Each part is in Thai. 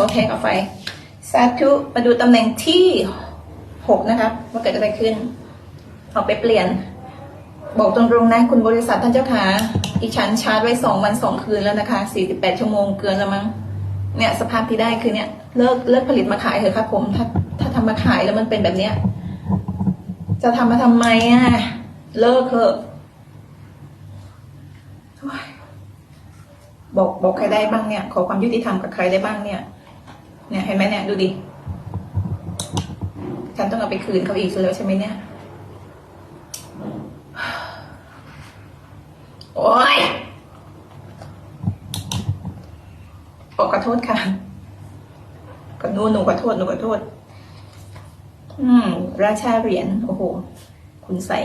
โอเคเอาไฟสาธุมาดูตำแหน่งที่หกนะครับว่าเกิดอะไรขึ้นเอาไปเปลี่ยน บอกตรงๆนะคุณบริษัทท่านเจ้าขาอีฉันชาร์จไว้สองวันสองคืนแล้วนะคะสี่สิบแปดชั่วโมงเกินแล้วมั้งเนี่ยสภาพที่ได้คือเนี่ยเลิกเลิกผลิตมาขายเถอะครับผม ถ้าถ้าทำมาขายแล้วมันเป็นแบบเนี้ยจะทำมาทำไมอะเลิกเถอะบอกบอกใครได้บ้างเนี่ย ขอความยุติธรรมกับใครได้บ้างเนี่ย เนี่ยเห็นไหมเนี่ยดูดิฉันต้องเอาไปคืนเขาอีกแล้วใช่ไหมเนี่ย โอ๊ยขอขอโทษค่ะก็นู่นหนูขอโทษหนูขอโทษ อืม ราชาเหรียญโอ้โห คุณใส่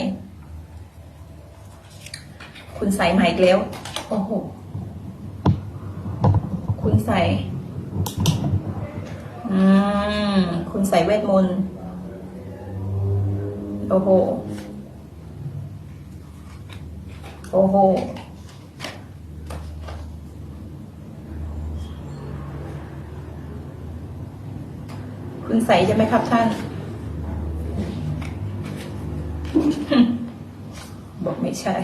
คุณใส่ใหม่อีกแล้ว โอ้โห คุณใส่ อืม คุณใส่เวทมนต์ โอ้โห โอ้โห คุณใส่ใช่ไหมครับท่าน บอกไม่ใช่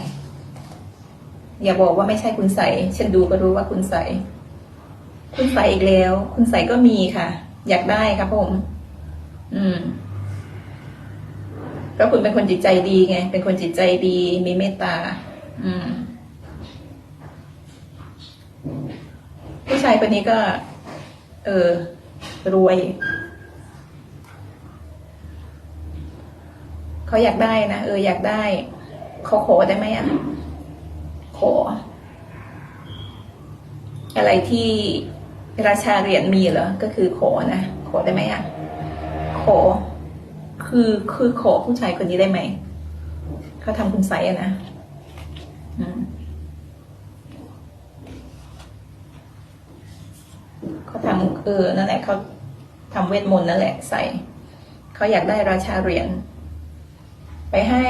อย่าบอกว่าไม่ใช่คุณใส่ ฉันดูก็รู้ว่าคุณใส่ คุณใส่อีกแล้ว คุณใส่ก็มีค่ะ อยากได้ครับผม อืมก็คุณเป็นคนจิตใจดีไง เป็นคนจิตใจดี มีเมตตา อืม ผู้ชายคนนี้ก็ เออ รวย เขาอยากได้นะ เออ อยากได้ เขาขอได้ไหมอะ ขอ อะไรที่ ราชาเหรียญมีเหรอ ก็คือขอนะ ขอได้ไหมอะ ขอ คือคือขอผู้ชายคนนี้ได้ไหม เขาทำคุณใสอะนะเขาทำเออ นั่นแหละเขาทำเวทมนต์นั่นแหละใส่ เขาอยากได้ราชาเหรียญไปให้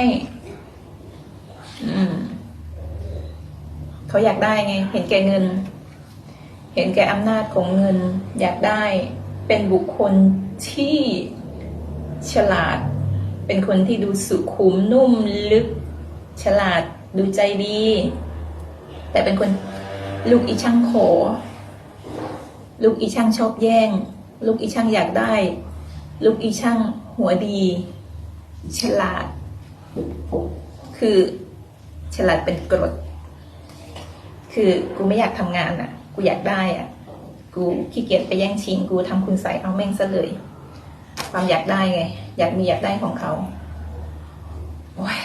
อืม เขาอยากได้ไง เห็นแก่เงิน เห็นแก่อำนาจของเงิน อยากได้เป็นบุคคลที่ฉลาด เป็นคนที่ดูสุขุมนุ่มลึก ฉลาดดูใจดี แต่เป็นคนลูกอีช่างขอ ลูกอีช่างชอบแย่ง ลูกอีช่างอยากได้ ลูกอีช่างหัวดี ฉลาด คือฉลาดเป็นกรด คือกูไม่อยากทำงานอะ กูอยากได้อะ กูขี้เกียจไปแย่งชิง กูทำคุณใส่เอาแม่งซะเลย ความอยากได้ไง อยากมีอยากได้ของเขาโอ้ย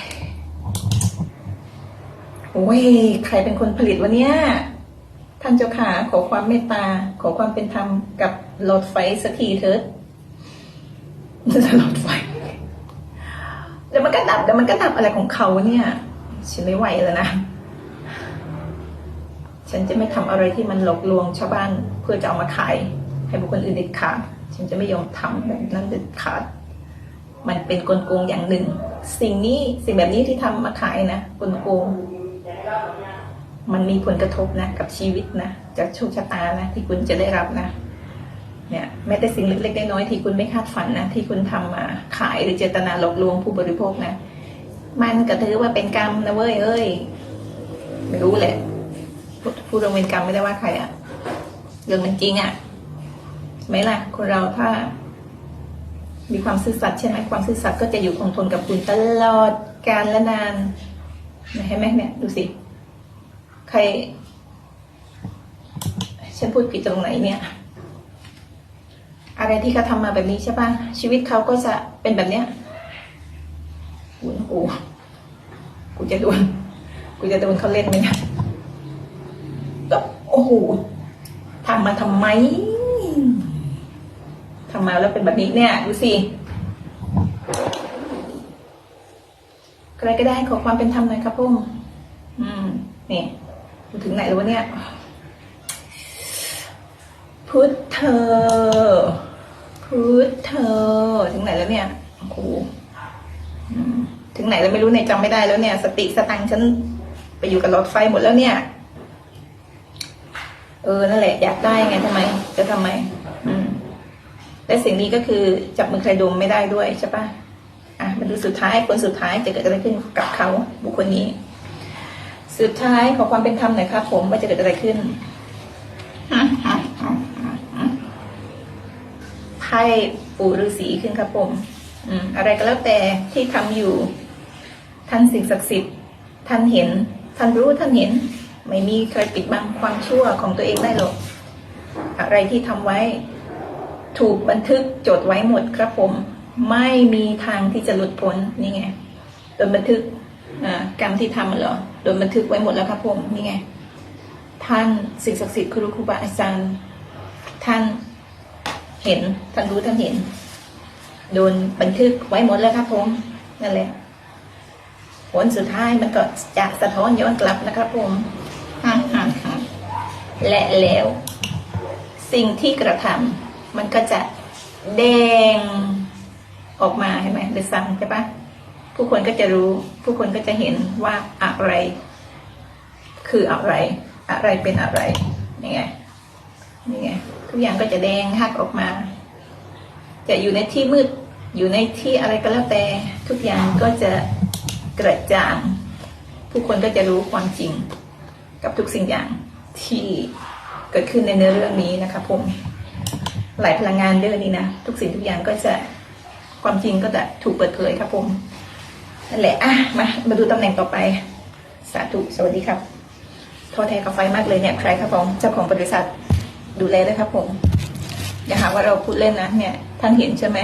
โอ้ยใครเป็นคนผลิตวะเนี่ยท่านเจ้าขาขอความเมตตา ขอความเป็นธรรมกับหลอดไฟสักทีเถิดหลอดไฟแล้วมันก็ดับแล้วมันก็ดับอะไรของเขาเนี่ยฉันไม่ไหวแล้วนะ ฉันจะไม่ทำอะไรที่มันหลอกลวงชาวบ้านเพื่อจะเอามาขาย ให้บุคคลอื่นเด็ดขาด ฉันจะไม่ยอมทำแบบนั้นเด็ดขาด มันเป็นกลโกงอย่างหนึ่ง สิ่งนี้สิ่งแบบนี้ที่ทำมาขายนะกลโกง มันมีผลกระทบนะกับชีวิตนะจากโชคชะตานะที่คุณจะได้รับนะเนี่ยแม้แต่สิ่งเล็กๆน้อยๆที่คุณไม่คาดฝันนะที่คุณทำมาขายหรือเจตนาหลอกลวงผู้บริโภคนะ มันก็ถือว่าเป็นกรรมนะเว้ยเอ้ยไม่รู้แหละ พูดพูดเรื่องเวรกรรมไม่ได้ว่าใครอะเรื่องมันจริงอะไหมล่ะ คนเราถ้า มีความซื่อสัตย์ใช่ไหมความซื่อสัตย์ก็จะอยู่คงทนกับคุณตลอดกาลและนานเห็นไหมเนี่ยดูสิ ใคร ฉันพูดผิดตรงไหนเนี่ย อะไรที่เขาทำมาแบบนี้ใช่ปะชีวิตเขาก็จะเป็นแบบเนี้ยกูนกูกูจะโดนกูจะโดนเขาเล่นไหมเนี่ย โอ้โหทำมาทำไมทำมาแล้วเป็นแบบนี้เนี่ยดูสิใครก็ได้ขอความเป็นธรรมหน่อยครับพุ่มอืมนี่ถึงไหนแล้ววะเนี่ยพุทธเธอพุทธเธอถึงไหนแล้วเนี่ยโอ้โหถึงไหนแล้วไม่รู้เนี่ยจำไม่ได้แล้วเนี่ย สติสตังค์ฉันไปอยู่กับหลอดไฟหมดแล้วเนี่ย เออนั่นแหละอยากได้ไงทำไม จะทำไม อืและสิ่งนี้ก็คือจับมือใครดมไม่ได้ด้วยใช่ปะอะมาดูสุดท้ายคนสุดท้ายจะเกิดอะไรขึ้นกับเขาบุคคลนี้ สุดท้ายขอความเป็นธรรมหน่อยครับผมว่าจะเกิดอะไรขึ้นไพ่ปู่ฤาษีขึ้นครับผม อืม อะไรก็แล้วแต่ที่ทำอยู่ ท่านสิ่งศักดิ์สิทธิ์ท่านเห็น ท่านรู้ท่านเห็น ไม่มีใครปิดบังความชั่วของตัวเองได้หรอก อะไรที่ทำไว้ถูกบันทึกจดไว้หมดครับผม ไม่มีทางที่จะหลุดพ้นนี่ไงโดนบันทึกกรรมที่ทำเหรอโดนบันทึกไว้หมดแล้วครับผมนี่ไง ท่านสิ่งศักดิ์สิทธิ์ครูครูบาอาจารย์ท่านเห็นท่านรู้ท่านเห็น โดนบันทึกไว้หมดแล้วครับผมนั่นแหละผลสุดท้ายมันก็จะสะท้อนย้อนกลับนะครับผม และแล้ว สิ่งที่กระทำมันก็จะแดงออกมาเห็นไหมเดซังใช่ปะผู้คนก็จะรู้ ผู้คนก็จะเห็นว่าอะไร คืออะไร อะไรเป็นอะไรนี่ไงนี่ไงทุกอย่างก็จะแดงหักออกมา จะอยู่ในที่มืดอยู่ในที่อะไรก็แล้วแต่ ทุกอย่างก็จะกระจ่าง ผู้คนก็จะรู้ความจริงกับทุกสิ่งอย่าง ที่เกิดขึ้นในเนื้อเรื่องนี้นะคะผมหลายพลังงานเรื่องนี้นะทุกสิ่งทุกอย่างก็จะความจริงก็จะถูกเปิดเผยครับผมนั่นแหละอะมามาดูตำแหน่งต่อไป สาธุสวัสดีครับท้อแท้กับไฟมากเลยเนี่ยใครครับผมเจ้าของบริษัทดูแลด้วยครับผมอย่าหาว่าเราพูดเล่นนะเนี่ยท่านเห็นใช่ไหม